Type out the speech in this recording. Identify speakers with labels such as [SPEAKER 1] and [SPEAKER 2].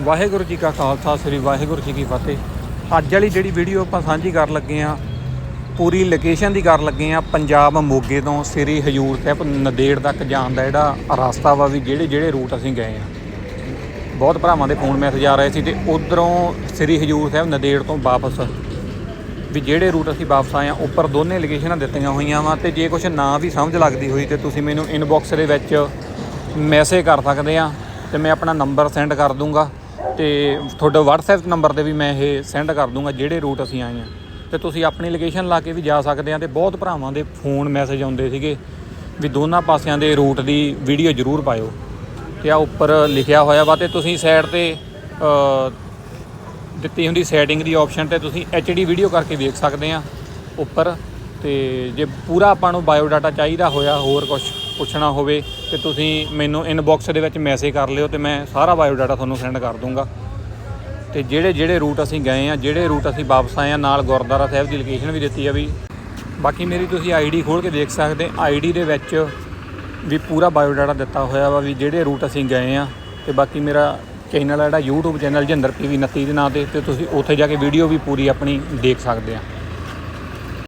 [SPEAKER 1] ਵਾਹਿਗੁਰੂ ਜੀ ਕਾ ਖਾਲਸਾ, ਸ੍ਰੀ ਵਾਹਿਗੁਰੂ ਜੀ ਕੀ ਫਤਿਹ। ਅੱਜ ਵਾਲੀ ਜਿਹੜੀ ਵੀਡੀਓ ਆਪਾਂ ਸਾਂਝੀ ਕਰਨ ਲੱਗੇ ਆ ਪੂਰੀ ਲੋਕੇਸ਼ਨ ਦੀ ਕਰਨ ਲੱਗੇ ਆ ਪੰਜਾਬ ਮੋਗੇ ਤੋਂ ਸ੍ਰੀ ਹਜੂਰ ਸਾਹਿਬ ਨਦੇੜ ਤੱਕ ਜਾਣ ਦਾ ਜਿਹੜਾ ਰਸਤਾ ਵਾ ਵੀ ਜਿਹੜੇ ਜਿਹੜੇ ਰੂਟ ਅਸੀਂ ਗਏ ਆ ਬਹੁਤ ਭਰਾਵਾਂ ਦੇ ਫੋਨ ਮੈਸੇਜ ਆ ਰਹੇ ਸੀ ਤੇ ਉਧਰੋਂ ਸ੍ਰੀ ਹਜੂਰ ਸਾਹਿਬ ਨਦੇੜ ਤੋਂ ਵਾਪਸ, ਵੀ ਜਿਹੜੇ ਰੂਟ ਅਸੀਂ ਵਾਪਸ ਆਏ ਆ ਉੱਪਰ ਦੋਨੇ ਲੋਕੇਸ਼ਨਾਂ ਦਿੱਤੀਆਂ ਹੋਈਆਂ ਵਾ ਤੇ ਜੇ ਕੁਝ ਨਾ ਵੀ ਸਮਝ ਲੱਗਦੀ ਹੋਈ ਤੇ ਤੁਸੀਂ ਮੈਨੂੰ ਇਨਬਾਕਸ ਦੇ ਵਿੱਚ ਮੈਸੇਜ ਕਰ ਸਕਦੇ ਆ ਤੇ ਮੈਂ ਆਪਣਾ ਨੰਬਰ ਸੈਂਡ ਕਰ ਦੂੰਗਾ। ਤੇ ਤੁਹਾਡੇ WhatsApp ਨੰਬਰ ਤੇ ਵੀ ਮੈਂ ਇਹ ਸੈਂਡ ਕਰ ਦੂੰਗਾ ਜਿਹੜੇ ਰੂਟ ਅਸੀਂ ਆਏ ਆ ਤੇ ਤੁਸੀਂ ਆਪਣੀ ਲੋਕੇਸ਼ਨ ਲਾ ਕੇ ਵੀ ਜਾ ਸਕਦੇ ਆ ਤੇ ਬਹੁਤ ਭਰਾਵਾਂ ਦੇ ਫੋਨ ਮੈਸੇਜ ਆਉਂਦੇ ਸੀਗੇ ਵੀ ਦੋਨਾਂ ਪਾਸਿਆਂ ਦੇ ਰੂਟ ਦੀ ਵੀਡੀਓ ਜ਼ਰੂਰ ਪਾਇਓ। ਤੇ ਆ ਉੱਪਰ ਲਿਖਿਆ ਹੋਇਆ ਵਾ ਤੇ ਤੁਸੀਂ ਸਾਈਡ ਤੇ ਦਿੱਤੀ ਹੁੰਦੀ ਸੈਟਿੰਗ ਦੀ ਆਪਸ਼ਨ ਤੇ ਤੁਸੀਂ HD ਵੀਡੀਓ ਕਰਕੇ ਵੇਖ ਸਕਦੇ ਆ ਉੱਪਰ। ਤੇ ਜੇ ਪੂਰਾ ਆਪਾਂ ਨੂੰ ਬਾਇਓ ਡਾਟਾ ਚਾਹੀਦਾ ਹੋਇਆ ਹੋਰ ਕੁਝ ਪੁੱਛਣਾ ਹੋਵੇ ਤੇ ਤੁਸੀਂ ਮੈਨੂੰ ਇਨਬਾਕਸ ਦੇ ਵਿੱਚ ਮੈਸੇਜ ਕਰ ਲਿਓ ਤੇ ਮੈਂ ਸਾਰਾ ਬਾਇਓ ਡਾਟਾ ਤੁਹਾਨੂੰ ਸੈਂਡ ਕਰ ਦੂੰਗਾ। ਤੇ ਜਿਹੜੇ ਜਿਹੜੇ ਰੂਟ ਅਸੀਂ ਗਏ ਆ, ਜਿਹੜੇ ਰੂਟ ਅਸੀਂ ਵਾਪਸ ਆਏ ਆ, ਨਾਲ ਗੁਰਦੁਆਰਾ ਸਾਹਿਬ ਦੀ ਲੋਕੇਸ਼ਨ ਵੀ ਦਿੱਤੀ ਆ ਵੀ। ਬਾਕੀ ਮੇਰੀ ਤੁਸੀਂ ਆਈਡੀ ਖੋਲ ਕੇ ਦੇਖ ਸਕਦੇ ਆਈਡੀ ਦੇ ਵਿੱਚ ਵੀ ਪੂਰਾ ਬਾਇਓ ਡਾਟਾ ਦਿੱਤਾ ਹੋਇਆ ਵਾ ਵੀ ਜਿਹੜੇ ਰੂਟ ਅਸੀਂ ਗਏ ਆ। ਤੇ ਬਾਕੀ ਮੇਰਾ ਚੈਨਲ ਆ ਜਿਹੜਾ YouTube ਚੈਨਲ ਜਿੰਦਰ ਪੀਵੀ 29 ਦੇ ਨਾਂ ਤੇ ਤੇ ਤੁਸੀਂ ਉੱਥੇ ਜਾ ਕੇ ਵੀਡੀਓ ਵੀ ਪੂਰੀ ਆਪਣੀ ਦੇਖ ਸਕਦੇ ਆ।